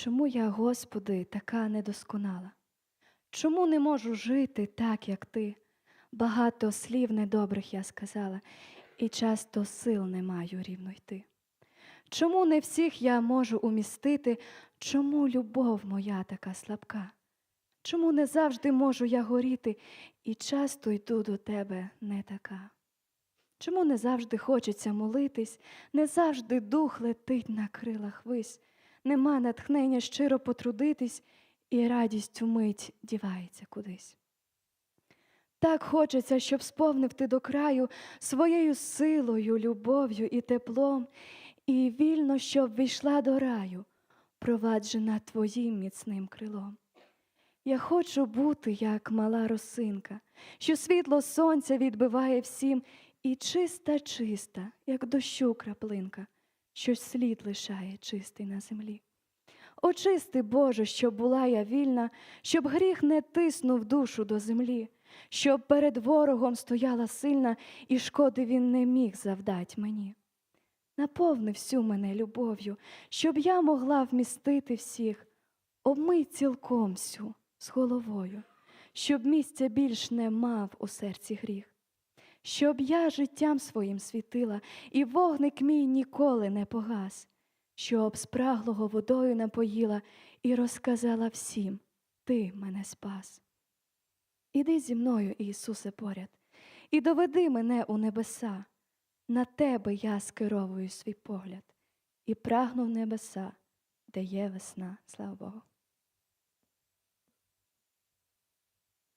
Чому я, Господи, така недосконала? Чому не можу жити так, як ти? Багато слів недобрих я сказала, і часто сил не маю рівно йти. Чому не всіх я можу умістити? Чому любов моя така слабка? Чому не завжди можу я горіти, і часто йду до тебе не така? Чому не завжди хочеться молитись, не завжди дух летить на крилах вись, нема натхнення щиро потрудитись, і радість умить дівається кудись. Так хочеться, щоб сповнив ти до краю своєю силою, любов'ю і теплом, і вільно, щоб війшла до раю, проваджена твоїм міцним крилом. Я хочу бути, як мала росинка, що світло сонця відбиває всім, і чиста, чиста, як дощу краплинка, що слід лишає чистий на землі. Очисти, Боже, щоб була я вільна, щоб гріх не тиснув душу до землі, щоб перед ворогом стояла сильна, і шкоди він не міг завдать мені. Наповни всю мене любов'ю, щоб я могла вмістити всіх, обмий цілком всю з головою, щоб місця більш не мав у серці гріх, щоб я життям своїм світила, і вогник мій ніколи не погас, щоб спраглого водою напоїла і розказала всім, ти мене спас. Іди зі мною, Ісусе, поряд, і доведи мене у небеса. На тебе я скеровую свій погляд і прагну в небеса, де є весна, слава Богу.